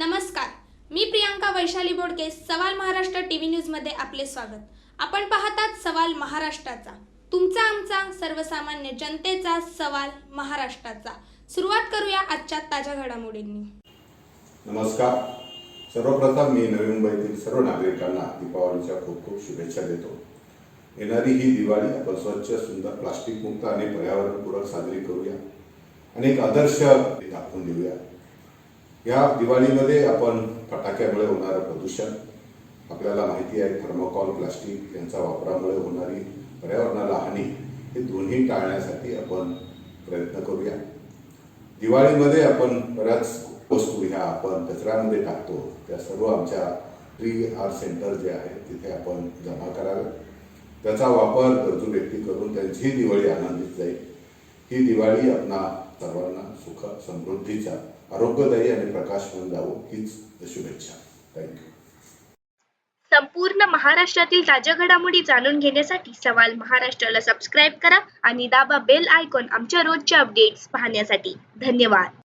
नमस्कार. मी प्रियांका वैशाली बोडके सवाल महाराष्ट्र टीव्ही न्यूजमध्ये आपले स्वागत. आपण पाहतात सवाल महाराष्ट्राचा. तुमचा आमचा सर्वसामान्य जनतेचा सवाल महाराष्ट्राचा. सुरुवात करूया आजच्या ताज्या घडामोडींनी. नमस्कार. सर्वप्रथम मी नवी मुंबईतील सर्व नागरिकांना दीपावलीच्या खूप खूप शुभेच्छा देतो. येणारी ही दिवाळी आपण स्वच्छ सुंदर प्लास्टिक मुक्त आणि पर्यावरणपूरक साजरी करूया. अनेक आदर्श दाखवून देऊया. या दिवाळीमध्ये आपण फटाक्यामुळे होणारं प्रदूषण आपल्याला माहिती आहे थर्मोकॉल प्लास्टिक यांचा वापरामुळे होणारी पर्यावरणाला हानी हे दोन्ही टाळण्यासाठी आपण प्रयत्न करूया. दिवाळीमध्ये आपण बऱ्याच वस्तू ह्या आपण कचऱ्यामध्ये टाकतो. त्या सर्व आमच्या ट्री आर सेंटर जे आहे तिथे आपण जमा करावे. त्याचा वापर गरजू व्यक्ती करून त्यांची दिवाळी आनंदित जाईल. ही दिवाळी आपणा सर्वांना सुख समृद्धीचा आरोग्यदायी आणि प्रकाशमान जावो हीच शुभेच्छा. थँक्यू संपूर्ण महाराष्ट्रातील ताज्या घडामोडी जाणून घेण्यासाठी सवाल महाराष्ट्राला सबस्क्राईब करा आणि दाबा बेल आयकॉन आमच्या रोजच्या अपडेट्स पाहण्यासाठी. धन्यवाद.